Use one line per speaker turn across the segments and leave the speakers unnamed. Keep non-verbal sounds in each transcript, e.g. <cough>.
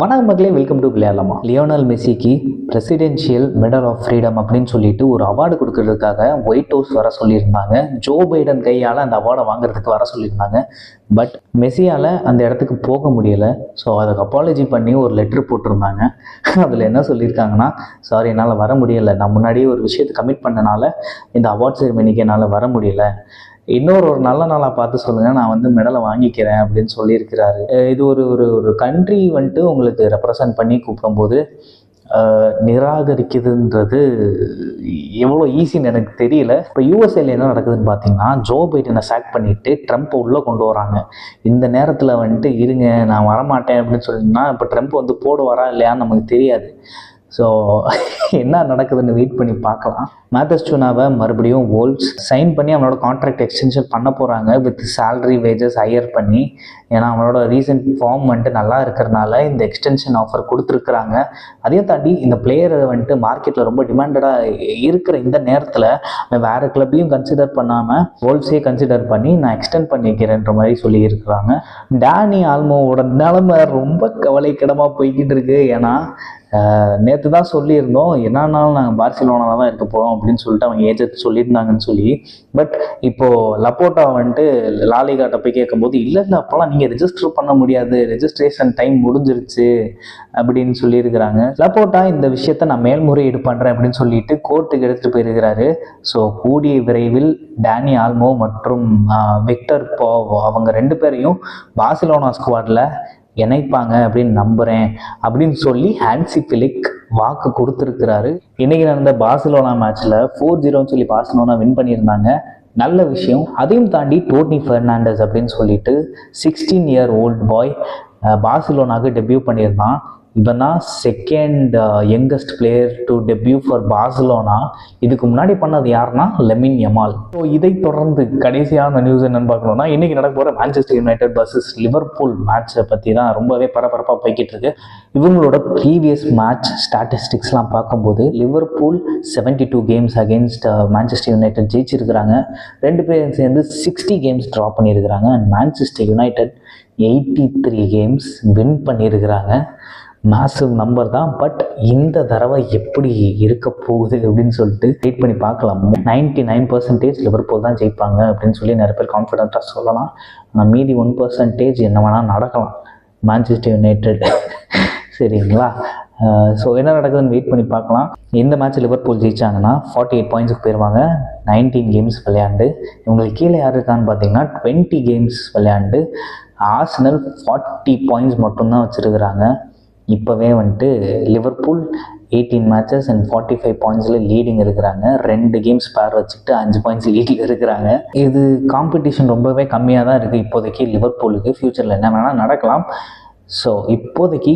வணக்கம் மக்களே welcome to விளையாடலாமா? லியோனல் மெஸ்ஸிக்கு பிரசிடென்ஷியல் மெடல் ஆஃப் ஃப்ரீடம் அப்படின்னு சொல்லிட்டு ஒரு அவார்டு கொடுக்கறதுக்காக ஒயிட் ஹவுஸ் வர சொல்லியிருந்தாங்க. ஜோ பைடன் கையால் அந்த அவார்டை வாங்குறதுக்கு வர சொல்லியிருந்தாங்க. பட் மெஸ்ஸியால் அந்த இடத்துக்கு போக முடியலை. ஸோ அதுக்கு அப்பாலஜி பண்ணி ஒரு லெட்ரு போட்டிருந்தாங்க. அதில் என்ன சொல்லியிருக்காங்கன்னா சாரி என்னால் வர முடியலை. நான் முன்னாடியே ஒரு விஷயத்தை கமிட் பண்ணனால இந்த அவார்ட் செரிமனிக்கு என்னால் வர முடியல. இன்னொரு ஒரு நல்ல நாளாக பார்த்து சொல்லுங்கள் நான் வந்து மெடலை வாங்கிக்கிறேன் அப்படின்னு சொல்லியிருக்கிறாரு. இது ஒரு ஒரு ஒரு கண்ட்ரி வந்துட்டு உங்களுக்கு ரெப்ரசன்ட் பண்ணி கூப்பிடும்போது நிராகரிக்குதுன்றது எவ்வளோ ஈஸின்னு எனக்கு தெரியல. இப்போ யூஎஸ்ஏல என்ன நடக்குதுன்னு பார்த்தீங்கன்னா ஜோ பைடனை சாக் பண்ணிட்டு ட்ரம்ப்பை உள்ளே கொண்டு வராங்க. இந்த நேரத்தில் வந்துட்டு இருங்க நான் வரமாட்டேன் அப்படின்னு சொல்லினா இப்போ ட்ரம்ப் வந்து போட வரா இல்லையான்னு நமக்கு தெரியாது. ஸோ <laughs> என்ன நடக்குதுன்னு வெயிட் பண்ணி பார்க்கலாம். மேத்தஸ் சூனாவை மறுபடியும் வோல்ஸ் சைன் பண்ணி அவனோட கான்ட்ராக்ட் எக்ஸ்டென்ஷன் பண்ண போகிறாங்க வித் சேலரி வேஜஸ் ஹையர் பண்ணி. ஏன்னா அவனோட ரீசன்ட் ஃபார்ம் வந்துட்டு நல்லா இருக்கிறனால இந்த எக்ஸ்டென்ஷன் ஆஃபர் கொடுத்துருக்குறாங்க. அதையும் தாண்டி இந்த பிளேயரை வந்துட்டு மார்க்கெட்டில் ரொம்ப டிமாண்டடாக இருக்கிற இந்த நேரத்தில் வேறு கிளப்லையும் கன்சிடர் பண்ணாமல் வோல்ஸே கன்சிடர் பண்ணி நான் எக்ஸ்டெண்ட் பண்ணிக்கிறேன்ற மாதிரி சொல்லியிருக்கிறாங்க டேனி ஆல்மோவோட நிலமை ரொம்ப கவலைக்கிடமாக போய்கிட்டு இருக்கு. ஏன்னா நேற்று தான் சொல்லியிருந்தோம் என்னன்னாலும் நாங்கள் பார்சிலோனா தான் இருக்க போகிறோம் அப்படின்னு சொல்லிட்டு அவங்க ஏஜென்ட் சொல்லியிருந்தாங்கன்னு சொல்லி பட் இப்போது லப்போட்டா வந்துட்டு லாலிகாட்ட போய் கேட்கும்போது இல்லை இல்லை அப்போல்லாம் நீங்கள் ரெஜிஸ்டர் பண்ண முடியாது ரெஜிஸ்ட்ரேஷன் டைம் முடிஞ்சிருச்சு அப்படின்னு சொல்லியிருக்கிறாங்க. லப்போட்டா இந்த விஷயத்த நான் மேல்முறையீடு பண்ணுறேன் அப்படின்னு சொல்லிட்டு கோர்ட்டுக்கு எடுத்துகிட்டு போயிருக்கிறாரு. ஸோ கூடிய விரைவில் டேனி ஆல்மோ மற்றும் விக்டர் போ அவங்க ரெண்டு பேரையும் பார்சிலோனா ஸ்குவாடில் இணைப்பாங்க அப்படின்னு நம்புகிறேன் அப்படின்னு சொல்லி ஹான்சி பிலிக் வாக்கு கொடுத்துருக்கிறாரு. இன்னைக்கு நடந்த பார்சிலோனா மேட்ச்சில் ஃபோர் ஜீரோன்னு சொல்லி பார்சிலோனா வின் பண்ணியிருந்தாங்க. நல்ல விஷயம். அதையும் தாண்டி டோட்னி ஃபெர்னாண்டஸ் அப்படின்னு சொல்லிட்டு சிக்ஸ்டீன் இயர் ஓல்ட் பாய் பார்சிலோனாவுக்கு டெபியூ பண்ணியிருந்தான். இவன் தான் second youngest player to debut for Barcelona இதுக்கு முன்னாடி பண்ணது யாருன்னா லெமின் யமால் ஸோ இதை தொடர்ந்து கடைசியான நியூஸ் என்னன்னு பார்க்கணும்னா இன்னைக்கு நடக்க போகிற மேன்செஸ்டர் யுனைடெட் வர்சஸ் லிவர்பூல் மேட்ச்சை பற்றி தான் ரொம்பவே பரபரப்பாக போய்கிட்டு இருக்கு. இவங்களோட ப்ரீவியஸ் மேட்ச் ஸ்டாட்டிஸ்டிக்ஸ்லாம் பார்க்கும்போது Liverpool seventy two games against Manchester United ஜெயிச்சிருக்கிறாங்க. ரெண்டு பேரும் சேர்ந்து சிக்ஸ்டி கேம்ஸ் ட்ரா பண்ணியிருக்கிறாங்க. And Manchester United eighty three games win பண்ணியிருக்கிறாங்க. மேசிவ் நம்பர் தான் பட் இந்த தடவை எப்படி இருக்க போகுது அப்படின்னு சொல்லிட்டு வெயிட் பண்ணி பார்க்கலாம். நைன்டி நைன் பர்சன்டேஜ் லிவர்பூல் தான் ஜெயிப்பாங்க அப்படின்னு சொல்லி நிறைய பேர் கான்ஃபிடென்ட்டாக சொல்லலாம். ஆனால் மீதி ஒன் பர்சன்டேஜ் என்ன வேணால் நடக்கலாம். மான்செஸ்டர் யுனைடெட் சரிங்களா? ஸோ என்ன நடக்குதுன்னு வெயிட் பண்ணி பார்க்கலாம். இந்த மேட்ச் லிவர்பூல் ஜெயிச்சாங்கன்னா ஃபார்ட்டி எயிட் பாயிண்ட்ஸுக்கு போயிடுவாங்க நைன்டீன் கேம்ஸ் விளையாண்டு. இவங்களுக்கு கீழே யார் இருக்கான்னு பார்த்தீங்கன்னா டுவெண்ட்டி கேம்ஸ் விளையாண்டு. ஆர்சனல் ஃபார்ட்டி பாயிண்ட்ஸ் மட்டும்தான் வச்சுருக்கிறாங்க. இப்போவே வந்துட்டு Liverpool eighteen matches and forty five பாயிண்ட்ஸில் leading இருக்கிறாங்க. ரெண்டு கேம்ஸ் பேர் வச்சுக்கிட்டு அஞ்சு பாயிண்ட்ஸ் லீடிங் இருக்கிறாங்க. இது காம்படிஷன் ரொம்பவே கம்மியாக தான் இருக்குது இப்போதைக்கு லிவர்பூலுக்கு ஃப்யூச்சரில் என்ன வேணால் நடக்கலாம். ஸோ இப்போதைக்கு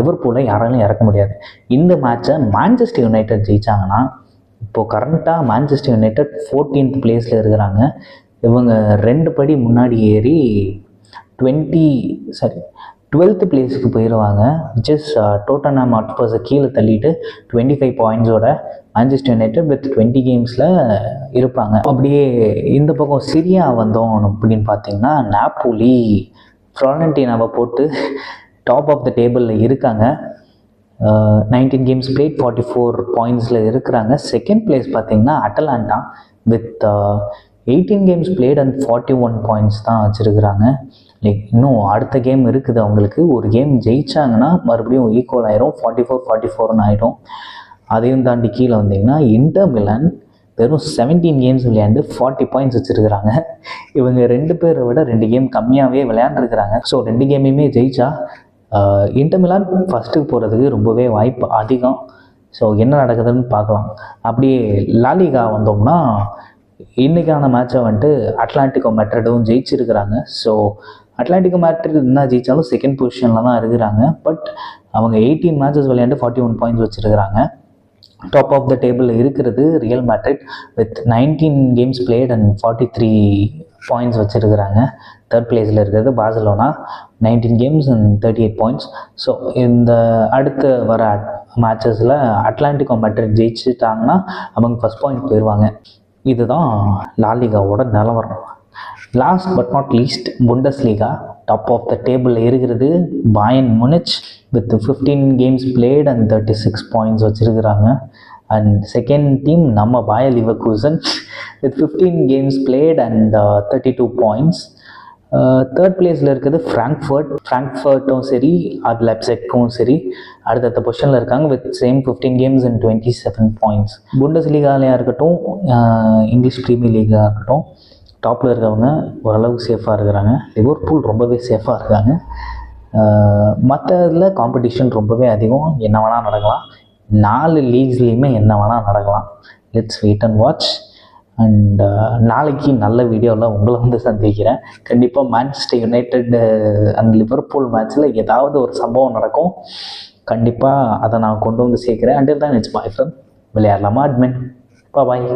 லிவர்பூலை யாராலையும் இறக்க முடியாது. இந்த மேட்ச்சை மான்செஸ்டர் யுனைடெட் ஜெயிச்சாங்கன்னா இப்போது கரண்ட்டாக மான்செஸ்டர் யுனைடெட் ஃபோர்டீன்த் பிளேஸில் இருக்கிறாங்க. இவங்க ரெண்டு படி முன்னாடி ஏறி டுவெண்ட்டி சாரி டுவெல்த்து பிளேஸுக்கு போயிடுவாங்க ஜஸ்ட் இஸ் டோட்டனாம் அட்பர்ஸை கீழே தள்ளிட்டு டுவெண்ட்டி ஃபைவ் பாயிண்ட்ஸோட மேன்செஸ்டர் யுனைடெட் வித் டுவெண்ட்டி கேம்ஸில் இருப்பாங்க. அப்படியே இந்த பக்கம் சிரியா வந்தோம் அப்படின்னு பார்த்தீங்கன்னா நாப்போலி ஃப்ளாரண்டினாவை போட்டு டாப் ஆஃப் த டேபிளில் இருக்காங்க. Nineteen games played forty four பாயிண்ட்ஸில் இருக்கிறாங்க. செகண்ட் பிளேஸ் பார்த்தீங்கன்னா Atalanta with eighteen games played and forty one points தான் வச்சுருக்குறாங்க. லைக் இன்னும் அடுத்த கேம் இருக்குது அவங்களுக்கு. ஒரு கேம் ஜெயிச்சாங்கன்னா மறுபடியும் ஈக்குவல் ஆயிரும். ஃபார்ட்டி ஃபோர் ஃபார்ட்டி ஃபோர்னு ஆயிடும் அதையும் தாண்டி கீழே வந்தீங்கன்னா இன்டர் மிலன் வெறும் செவன்டீன் கேம்ஸ் விளையாண்டு ஃபார்ட்டி பாயிண்ட்ஸ் வச்சுருக்கிறாங்க. இவங்க ரெண்டு பேரை விட ரெண்டு கேம் கம்மியாகவே விளையாண்டுருக்கிறாங்க. ஸோ ரெண்டு கேமையுமே ஜெயிச்சா இன்டர் மிலான் ஃபஸ்ட்டுக்கு போகிறதுக்கு ரொம்பவே வாய்ப்பு அதிகம். ஸோ என்ன நடக்குதுன்னு பார்க்கலாம். அப்படியே லாலிகா வந்தோம்னா இன்றைக்கான மேட்சை வந்துட்டு அட்லாண்டிகோ மெட்ரடும் ஜெயிச்சிருக்கிறாங்க. ஸோ அட்லாண்டிகோ மேட்ரிட் என்ன ஜெயிச்சாலும் செகண்ட் பொசிஷனில் தான் இருக்கிறாங்க. பட் அவங்க எயிட்டீன் மேட்சஸ் விளையாண்டு ஃபார்ட்டி ஒன் பாயிண்ட்ஸ் வச்சுருக்கிறாங்க. டாப் ஆஃப் த டேபிள் இருக்கிறது Real Madrid with nineteen games played and forty three points வச்சுருக்கிறாங்க. தேர்ட் பிளேஸில் இருக்கிறது Barcelona nineteen games and thirty eight points so இந்த அடுத்து வர மேட்சஸில் அட்லாண்டிகோ மேட்ரிட் ஜெயிச்சுட்டாங்கன்னா அவங்க ஃபஸ்ட் பாயிண்ட் போயிடுவாங்க இதுதான் லாலிகாவோட நிலவரம். Last but not least Bundesliga top of the டேபிளில் இருக்கிறது Bayern Munich with fifteen games played and thirty six points வச்சுருக்கிறாங்க. அண்ட் செகண்ட் டீம் நம்ம Bayer Leverkusen with fifteen games played and thirty two points third பிளேஸில் இருக்கிறது Frankfurt ஃப்ராங்க்ஃபர்ட்டும் சரி அது லெப்செக்கும் சரி அடுத்தடுத்த பொசிஷனில் இருக்காங்க with same fifteen games and twenty seven points Bundes லீகாலையாக இருக்கட்டும் இங்கிலீஷ் ப்ரீமியர் லீகாக இருக்கட்டும் டாப்பில் இருக்கவங்க ஓரளவுக்கு சேஃபாக இருக்கிறாங்க. லிவர்பூல் ரொம்பவே சேஃபாக இருக்காங்க. மற்ற இதில் காம்படிஷன் ரொம்பவே அதிகம். என்ன வேணால் நடக்கலாம். நாலு லீக்ஸ்லேயுமே என்ன வேணால் நடக்கலாம். Let's wait and watch and uh, நாளைக்கு நல்ல வீடியோவில் உங்களை வந்து சந்திக்கிறேன். கண்டிப்பாக மேன்செஸ்டர் யுனைடெட் அண்ட் லிவர்பூல் மேட்ச்சில் ஏதாவது ஒரு சம்பவம் நடக்கும். கண்டிப்பாக அதை நான் கொண்டு வந்து சேர்க்குறேன். அண்டில் தான் இட்ஸ் பாய் ஃப்ரெண்ட் விளையாடலாமா அட்மின் பாய்